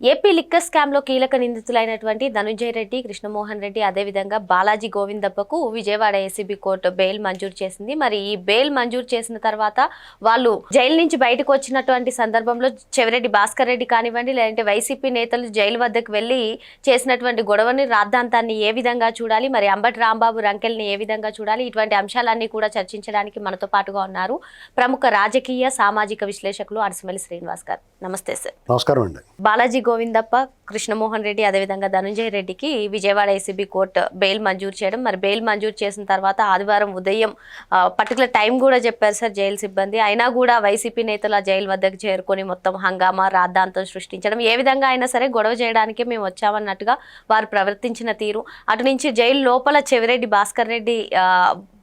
AP liquor స్కామ్లో కీలక నిందితులైనటువంటి ధనుంజయ రెడ్డి కృష్ణమోహన్ రెడ్డి అదేవిధంగా బాలాజీ గోవిందప్పకు విజయవాడ ఏసీబీ కోర్టు బెయిల్ మంజూరు చేసింది. మరి ఈ బెయిల్ మంజూరు చేసిన తర్వాత వాళ్ళు జైలు నుంచి బయటకు వచ్చినటువంటి సందర్భంలో చెవిరెడ్డి భాస్కర్ రెడ్డి కానివ్వండి లేదంటే వైసీపీ నేతలు జైలు వద్దకు వెళ్ళి చేసినటువంటి గొడవని రాద్ధాంతాన్ని ఏ విధంగా చూడాలి మరి అంబటి రాంబాబు రంకెల్ని ఏ విధంగా చూడాలి ఇటువంటి అంశాలన్నీ కూడా చర్చించడానికి మనతో పాటుగా ఉన్నారు ప్రముఖ రాజకీయ సామాజిక విశ్లేషకులు అరసమల్లి శ్రీనివాస్ గారు. నమస్తే సార్. నమస్కారం అండి. బాలాజీ గోవిందప్ప కృష్ణమోహన్ రెడ్డి అదేవిధంగా ధనంజయ రెడ్డికి విజయవాడ ఏసీబీ కోర్టు బెయిల్ మంజూరు చేయడం. మరి బెయిల్ మంజూరు చేసిన తర్వాత ఆదివారం ఉదయం పర్టికులర్ టైం కూడా చెప్పారు సార్ జైలు సిబ్బంది. అయినా కూడా వైసీపీ నేతలు ఆ జైలు వద్దకు చేరుకొని మొత్తం హంగామా రాద్ధాంతం సృష్టించడం. ఏ విధంగా అయినా సరే గొడవ చేయడానికే మేము వచ్చామన్నట్టుగా వారు ప్రవర్తించిన తీరు. అటు నుంచి జైలు లోపల చెవిరెడ్డి భాస్కర్ రెడ్డి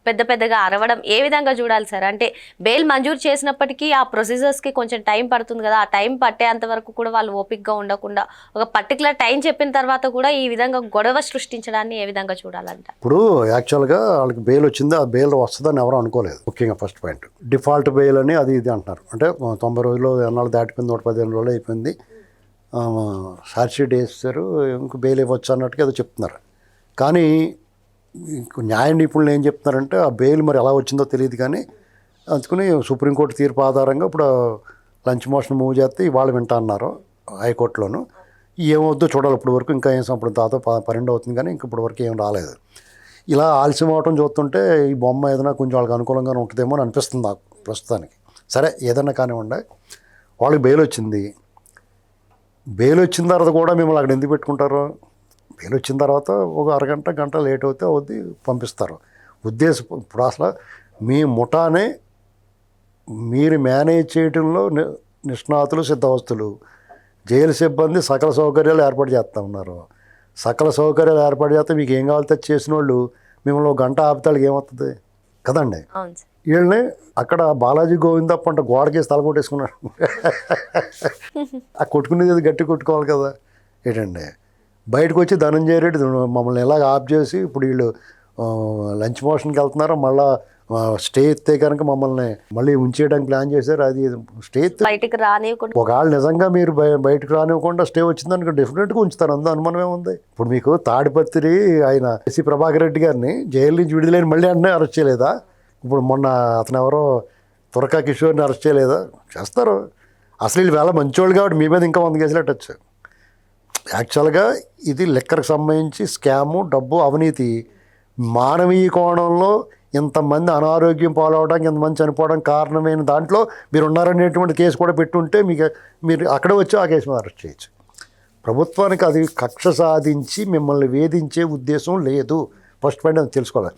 పెద్ద పెద్దగా అరవడం ఏ విధంగా చూడాలి సార్? అంటే బెయిల్ మంజూరు చేసినప్పటికీ ఆ ప్రొసీజర్స్కి కొంచెం టైం పడుతుంది కదా ఆ టైం పట్టేంత వరకు కూడా వాళ్ళు ఓపిక్గా ఉండకుండా ఒక పర్టికులర్ టైం చెప్పిన తర్వాత కూడా ఈ విధంగా గొడవ సృష్టించడాన్ని ఏ విధంగా చూడాలంట? ఇప్పుడు యాక్చువల్గా వాళ్ళకి బెయిల్ వచ్చింది ఆ బెయిల్ వస్తుందని ఎవరు అనుకోలేదు. ముఖ్యంగా ఫస్ట్ పాయింట్ డిఫాల్ట్ బెయిల్ అని అది ఇది అంటున్నారు. అంటే తొంభై రోజులు ఎన్నాళ్ళు దాటిపోయింది నూట పదిహేను రోజులు అయిపోయింది. షార్ట్షీట్ వేస్తారు ఇంక బెయిల్ ఇవ్వచ్చు అన్నట్టుగా ఏదో చెప్తున్నారు. కానీ న్యాయ నిపుణులు ఏం చెప్తున్నారంటే ఆ బెయిల్ మరి ఎలా వచ్చిందో తెలియదు కానీ అందుకని సుప్రీంకోర్టు తీర్పు ఆధారంగా ఇప్పుడు లంచ్ మోషన్ మూవ్ చేస్తే ఇవాళ వింటా అన్నారు హైకోర్టులోను. ఏమవుద్దో చూడాలి ఇప్పుడు వరకు ఇంకా ఏం అప్పుడు దాదాపు పన్నెండు అవుతుంది కానీ ఇంక ఇప్పటి వరకు ఏం రాలేదు. ఇలా ఆలస్యం అవటం చూస్తుంటే ఈ బొమ్మ ఏదైనా కొంచెం వాళ్ళకి అనుకూలంగానే ఉంటుందేమో అని అనిపిస్తుంది నాకు ప్రస్తుతానికి. సరే ఏదైనా కానివ్వండి. వాళ్ళకి బెయిల్ వచ్చింది. బెయిల్ వచ్చిన తర్వాత కూడా మిమ్మల్ని అక్కడ ఎందుకు పెట్టుకుంటారు? బెయిల్ వచ్చిన తర్వాత ఒక అరగంట గంట లేట్ అవుతే అవుద్ది పంపిస్తారు. ఉద్దేశం ఇప్పుడు అసలు మీ ముఠానే మీరు మేనేజ్ చేయడంలో ని- నిష్ణాతులు సిద్ధవస్తులు. జైలు సిబ్బంది సకల సౌకర్యాలు ఏర్పాటు చేస్తూ ఉన్నారు. సకల సౌకర్యాలు ఏర్పాటు చేస్తే మీకు ఏం కావాలో తెచ్చి చేసిన వాళ్ళు మిమ్మల్ని గంట ఆపితాళ్ళకి ఏమవుతుంది? కదండి? వీళ్ళని అక్కడ బాలాజీ గోవిందప్ప అంటే గోడకేసి తల కొట్టేసుకున్నాడు ఆ కొట్టుకునేది గట్టి కొట్టుకోవాలి కదా. ఏంటండి? బయటకు వచ్చి ధనంజయ రెడ్డి మమ్మల్ని ఎలాగ ఆఫ్ చేసి ఇప్పుడు వీళ్ళు లంచ్ మోషన్కి వెళ్తున్నారు మళ్ళా స్టే ఎత్తే కనుక మమ్మల్ని మళ్ళీ ఉంచేయడానికి ప్లాన్ చేశారు. అది స్టే బయటికి రానివ్వకుండా ఒకవేళ నిజంగా మీరు బయ- బయటకు రానివ్వకుండా స్టే వచ్చిందనుకో డెఫినెట్గా ఉంచుతారు. అందు అనుమానం ఏముంది ఇప్పుడు మీకు తాడిపత్రి ఆయన ఎస్సీ ప్రభాకర్ రెడ్డి గారిని జైలు నుంచి విడుదలైన మళ్ళీ అంటే అరెస్ట్ చేయలేదా? ఇప్పుడు మొన్న అతను ఎవరో తురకా కిషోర్ని అరెస్ట్ చేయలేదా? చేస్తారు. అసలు వీళ్ళు వేళ మంచోళ్ళు కాబట్టి మీ మీద ఇంకా వంద కేసులు పెట్టచ్చు. యాక్చువల్గా ఇది లెక్కకు సంబంధించి స్కాము డబ్బు అవినీతి. మానవీయ కోణంలో ఇంతమంది అనారోగ్యం పాలవడానికి ఇంతమంది చనిపోవడం కారణమైన దాంట్లో మీరు ఉన్నారనేటువంటి కేసు కూడా పెట్టుంటే మీకు మీరు అక్కడ వచ్చి ఆ కేసు మీద అరెస్ట్ చేయొచ్చు. ప్రభుత్వానికి అది కక్ష సాధించి మిమ్మల్ని వేధించే ఉద్దేశం లేదు. ఫస్ట్ పాయింట్ అది తెలుసుకోవాలి.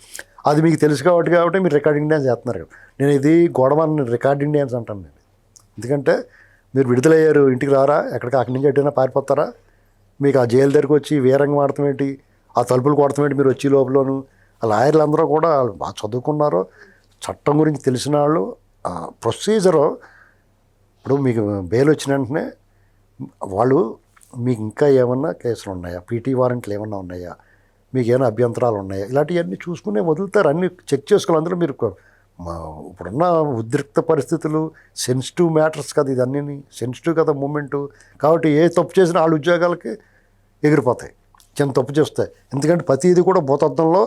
అది మీకు తెలుసు కాబట్టి కాబట్టి మీరు రికార్డింగ్ డ్యాన్స్ చేస్తున్నారు. నేను ఇది గొడవ రికార్డింగ్ డ్యాన్స్ అంటాను నేను. ఎందుకంటే మీరు విడుదలయ్యారు ఇంటికి రారా ఎక్కడికి అక్కడి నుంచి ఎటైనా పారిపోతారా? మీకు ఆ జైలు దగ్గరికి వచ్చి వీరంగం ఆడటం ఏంటి? ఆ తలుపులు కొడతాం ఏంటి మీరు వచ్చి లోపలను? ఆ లాయర్లు అందరూ కూడా వాళ్ళు బాగా చదువుకున్నారు చట్టం గురించి తెలిసిన వాళ్ళు ప్రొసీజరు ఇప్పుడు మీకు బెయిల్ వచ్చిన వెంటనే వాళ్ళు మీకు ఇంకా ఏమన్నా కేసులు ఉన్నాయా? పీటీ వారెంట్లు ఏమన్నా ఉన్నాయా? మీకు ఏమైనా అభ్యంతరాలు ఉన్నాయా? ఇలాంటివన్నీ చూసుకునే వదులుతారు. అన్నీ చెక్ చేసుకోవాలి. అందులో మీరు మా ఇప్పుడున్న ఉద్రిక్త పరిస్థితులు సెన్సిటివ్ మ్యాటర్స్ కదా ఇదన్నీ సెన్సిటివ్ కదా మూమెంటు కాబట్టి ఏ తప్పు చేసినా వాళ్ళ ఉద్యోగాలకి ఎగిరిపోతాయి. చిన్న తప్పు చేస్తాయి ఎందుకంటే ప్రతిదీ కూడా భూతత్వంలో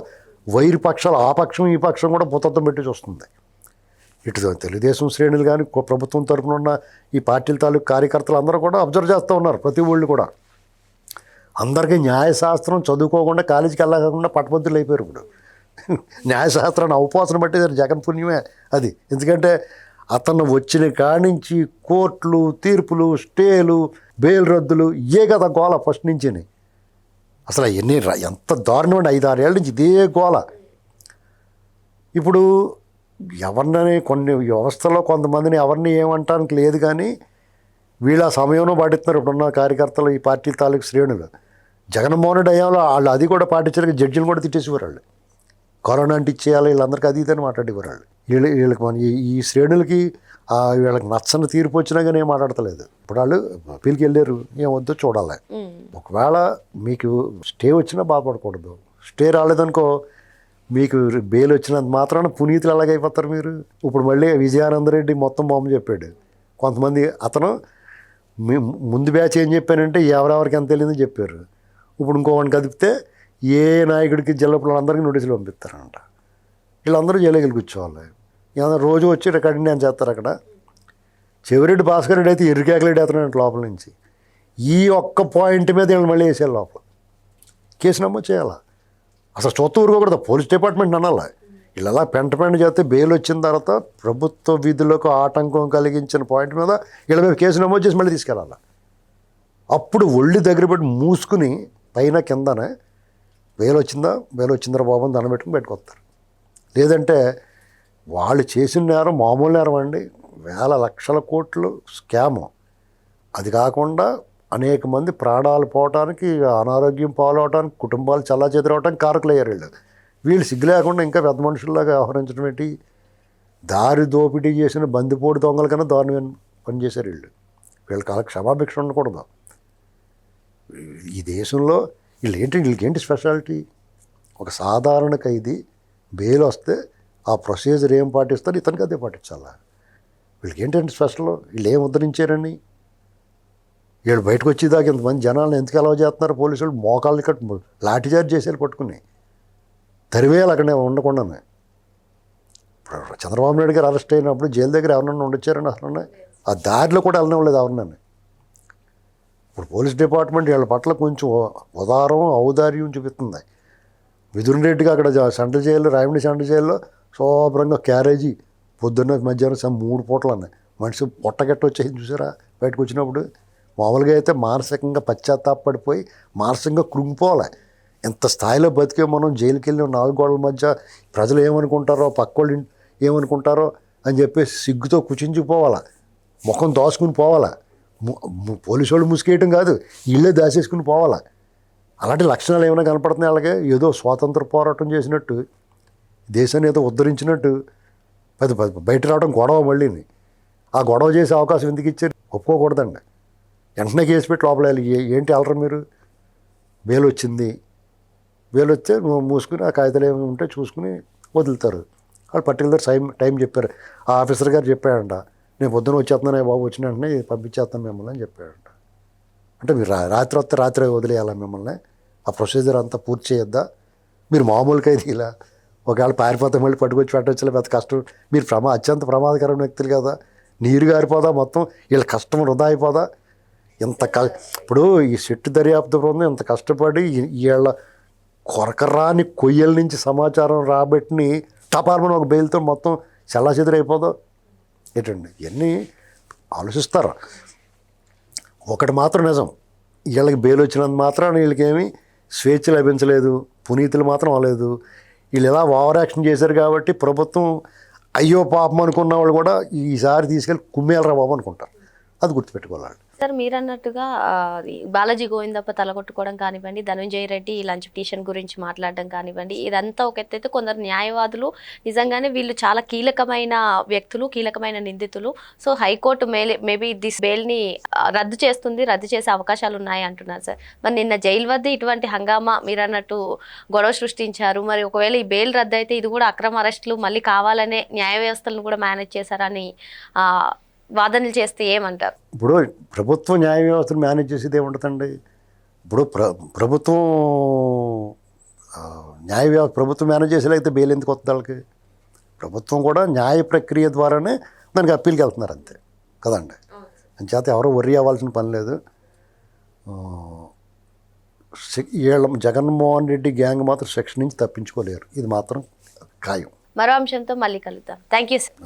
వైరు పక్షాలు ఆ పక్షం ఈ పక్షం కూడా భూతత్వం పెట్టి చూస్తుంది. ఇటు తెలుగుదేశం శ్రేణులు కానీ ప్రభుత్వం తరపున ఉన్న ఈ పార్టీల తాలూకు కార్యకర్తలు అందరూ కూడా అబ్జర్వ్ చేస్తూ ఉన్నారు ప్రతి ఊళ్ళు కూడా. అందరికీ న్యాయశాస్త్రం చదువుకోకుండా కాలేజీకి వెళ్ళకుండా పట్టభద్రులు అయిపోయారు ఇప్పుడు. న్యాయశాస్త్రాన్ని అవపోసన పట్టేది జగన్ పుణ్యమే అది. ఎందుకంటే అతను వచ్చిన కానించి కోర్టులు తీర్పులు స్టేలు బెయిల్ రద్దులు ఏ కదా గోల ఫస్ట్ నుంచి అసలు ఎన్ని ఎంత దారుణం అండి ఐదు ఆరేళ్ళ నుంచి ఇదే గోల. ఇప్పుడు ఎవరినని కొన్ని వ్యవస్థలో కొంతమందిని ఎవరిని ఏమంటానికి లేదు కానీ వీళ్ళ సమయంలో పాటిస్తున్నారు. ఇప్పుడున్న కార్యకర్తలు ఈ పార్టీ తాలూకు శ్రేణులు. జగన్మోహన్ రెడ్డి అయ్యాలో వాళ్ళు అది కూడా పాటించడానికి జడ్జిలు కూడా తిట్టేసేవారు వాళ్ళు. కరోనా అంటే ఇచ్చేయాలి వీళ్ళందరికీ అది ఇదని మాట్లాడేవారు వాళ్ళు. వీళ్ళు వీళ్ళకి మన ఈ- శ్రేణులకి వీళ్ళకి నచ్చని తీర్పు వచ్చినా కానీ ఏం మాట్లాడతలేదు. ఇప్పుడు వాళ్ళు అప్పీల్కి వెళ్ళారు ఏమొద్దో చూడాలి. ఒకవేళ మీకు స్టే వచ్చినా బాధపడకూడదు. స్టే రాలేదనుకో మీకు బెయిల్ వచ్చినంత మాత్రాన పునీతులు ఎలాగైపోతారు మీరు? ఇప్పుడు మళ్ళీ విజయానంద రెడ్డి మొత్తం బొమ్మ చెప్పాడు. కొంతమంది అతను ముందు బ్యాచ్ ఏం చెప్పానంటే ఎవరెవరికి ఎంత తెలియదో చెప్పారు. ఇప్పుడు ఇంకోవాడిని కదిపితే ఏ నాయకుడికి జిల్లా అందరికీ నోటీసులు పంపిస్తారంట. వీళ్ళందరూ జైలుకి కూర్చోవాలి ఏదైనా రోజు వచ్చి రికార్డింగ్ నేను చేస్తారు అక్కడ. చెవిరెడ్డి భాస్కర్ రెడ్డి అయితే ఎర్రికేకలేడు అవుతున్నాడు లోపల నుంచి. ఈ ఒక్క పాయింట్ మీద వీళ్ళు మళ్ళీ వేసేయాలి లోపల. కేసు నమోదు చేయాలా? అసలు చూస్తూ ఊరుకోకూడదు. పోలీస్ డిపార్ట్మెంట్ అనాలి. వీళ్ళు అలా పెంట పెంట చేస్తే బెయిల్ వచ్చిన తర్వాత ప్రభుత్వ విధులకు ఆటంకం కలిగించిన పాయింట్ మీద వీళ్ళ మీద కేసు నమోదు చేసి మళ్ళీ తీసుకెళ్ళాలి? అప్పుడు ఒళ్ళు దగ్గర పెట్టి మూసుకుని పైన కిందనే వేలు వచ్చిందా వేలు వచ్చిందా బాబు అని దండం పెట్టుకుని పెట్టుకొస్తారు లేదంటే వాళ్ళు చేసిన నేరం మామూలు నేరం అండి. వేల లక్షల కోట్లు స్కాము. అది కాకుండా అనేక మంది ప్రాణాలు పోవటానికి అనారోగ్యం పాలవటానికి కుటుంబాలు చల్లా చెదరవటానికి కారకులు అయ్యారు వీళ్ళు. వీళ్ళు సిగ్గు లేకుండా ఇంకా పెద్ద మనుషుల్లాగా వ్యవహరించడం ఏంటి? దారి దోపిడీ చేసిన బందిపోటు దొంగల కన్నా దారుణమైన పని వీళ్ళు. వీళ్ళకి అలా క్షమాభిక్ష ఉండకూడదు. ఈ దేశంలో వీళ్ళు ఏంటి వీళ్ళకి ఏంటి స్పెషాలిటీ ఒక సాధారణ ఖైదీ బెయిల్ వస్తే ఆ ప్రొసీజర్ ఏం పాటిస్తారు ఇతనికి అదే పాటించాలా? వీళ్ళకి ఏంటంటే స్పెషల్ వీళ్ళు ఏం ఉద్ధరించారని వీళ్ళు బయటకు వచ్చేదాకా ఇంతమంది జనాలను ఎందుకు అలవ చేస్తున్నారు? పోలీసులు మోకాళ్ళు కట్టు లాఠీచార్జ్ చేసేది పట్టుకుని. తరివేయాలి అక్కడే ఉండకుండానే. ఇప్పుడు చంద్రబాబు నాయుడు గారు అరెస్ట్ అయినప్పుడు జైలు దగ్గర ఎవరన్నా ఉండొచ్చారని అసలు ఆ దారిలో కూడా వెళ్ళడం ఎవరినని. ఇప్పుడు పోలీస్ డిపార్ట్మెంట్ వీళ్ళ పట్ల కొంచెం ఉదారం ఔదార్యం చూపిస్తుంది. మిథున్ రెడ్డికి అక్కడ సెంట్రల్ జైల్లో రాయమండ్రి సెంట్రల్ జైల్లో శుభ్రంగా క్యారేజీ పొద్దున్న మధ్యాహ్నం సా- మూడు పూటలు అన్నాయి. మనిషి పొట్టగట్ట వచ్చేసి చూసారా? బయటకు వచ్చినప్పుడు మామూలుగా అయితే మానసికంగా పశ్చాత్తాపడిపోయి మానసికంగా కృంగిపోవాలి. ఎంత స్థాయిలో బతికే మనం జైలుకి వెళ్ళిన నాలుగు గోడల మధ్య ప్రజలు ఏమనుకుంటారో పక్కోళ్ళు ఏమనుకుంటారో అని చెప్పేసి సిగ్గుతో కుచించిపోవాలి. ముఖం దోసుకుని పోవాలా. పోలీసు వాళ్ళు ముసుకేయటం కాదు. ఇళ్ళే దాచేసుకుని పోవాలా. అలాంటి లక్షణాలు ఏమైనా కనపడుతున్నాయి అలాగే ఏదో స్వాతంత్ర పోరాటం చేసినట్టు దేశాన్ని ఏదో ఉద్ధరించినట్టు పెద్ద పెద్ద బయట రావడం గొడవ మళ్ళీని. ఆ గొడవ చేసే అవకాశం ఎందుకు ఇచ్చారు? ఒప్పుకోకూడదండి వెంటనే కేసు పెట్టి లోపల ఏంటి అలరా మీరు? బెయిల్ వచ్చింది. బెయిల్ వస్తే మూసుకుని ఆ కాగితాలు ఏమి ఉంటే చూసుకుని వదులుతారు. వాళ్ళు పర్టికులర్ టైం టైం చెప్పారు. ఆ ఆఫీసర్ గారు చెప్పాడంట నేను పొద్దున వచ్చేస్తున్నాను బాబు వచ్చిన వెంటనే పంపించేస్తాను మిమ్మల్ని అని చెప్పాడంట. అంటే మీరు రా- రాత్రి వస్తే రాత్రి వదిలేయాలా మిమ్మల్ని? ఆ ప్రొసీజర్ అంతా పూర్తి చేయొద్దా? మీరు మామూలుగా ఇది ఇలా ఒకవేళ పారిపోతే మళ్ళీ పట్టుకొచ్చి పెట్టవచ్చు పెద్ద కష్టం. మీరు ప్రమా అత్యంత ప్రమాదకరమైన వ్యక్తులు కదా. నీరు గారిపోదా మొత్తం? వీళ్ళ కష్టం వృధా అయిపోదా? ఇంత క ఇప్పుడు ఈ చెట్టు దర్యాప్తు బృందం ఇంత కష్టపడి వీళ్ళ కొరకరాని కొయ్యల నుంచి సమాచారం రాబట్టిని టపాల్మని ఒక బెయిల్తో మొత్తం చల్లాచెదురైపోదో? ఏంటండి? ఇవన్నీ ఆలోచిస్తారు? ఒకటి మాత్రం నిజం. వీళ్ళకి బెయిల్ వచ్చినంత మాత్రాన వీళ్ళకేమి స్వేచ్ఛ లభించలేదు పునీతులు మాత్రం అవ్వలేదు. వీళ్ళు ఇలా ఓవర్ యాక్షన్ చేశారు కాబట్టి ప్రభుత్వం అయ్యో పాపం అనుకున్న వాళ్ళు కూడా ఈసారి తీసుకెళ్ళి కుమ్మేలరా బాబు అనుకుంటారు. అది గుర్తుపెట్టుకోవాలండి. సార్ మీరు అన్నట్టుగా ఈ బాలాజీ గోవిందప్ప తలగొట్టుకోవడం కానివ్వండి ధనంజయ రెడ్డి ఈ లంచ్ పిటిషన్ గురించి మాట్లాడడం కానివ్వండి ఇదంతా ఒక ఎత్తైతే కొందరు న్యాయవాదులు నిజంగానే వీళ్ళు చాలా కీలకమైన వ్యక్తులు కీలకమైన నిందితులు. సో హైకోర్టు మేలే మేబీ దిస్ బెయిల్ని రద్దు చేస్తుంది రద్దు చేసే అవకాశాలు ఉన్నాయి అంటున్నారు సార్. మరి నిన్న జైలు వద్ద ఇటువంటి హంగామా మీరు అన్నట్టు గొడవ సృష్టించారు. మరి ఒకవేళ ఈ బెయిల్ రద్దు అయితే ఇది కూడా అక్రమ అరెస్టులు మళ్ళీ కావాలనే న్యాయ వ్యవస్థలను కూడా మేనేజ్ చేశారని వాదనలు చేస్తే ఏమంటారు? ఇప్పుడు ప్రభుత్వం న్యాయ వ్యవస్థను మేనేజ్ చేసేది ఏముంటుందండి ఇప్పుడు ప్ర ప్రభుత్వం న్యాయ వ్యవస్థ ప్రభుత్వం మేనేజ్ చేసేలాగితే బెయిల్ ఎందుకు వస్తుంది వాళ్ళకి? ప్రభుత్వం కూడా న్యాయ ప్రక్రియ ద్వారానే దానికి అప్పీల్కి వెళ్తున్నారు అంతే. కదండి? అంచేత ఎవరు worry అవ్వాల్సిన పని లేదు. వీళ్ళ జగన్మోహన్ రెడ్డి గ్యాంగ్ మాత్రం సెక్షన్ నుంచి తప్పించుకోలేరు. ఇది మాత్రం ఖాయం. మరో అంశంతో మళ్ళీ కలుద్దాం. Thank you sir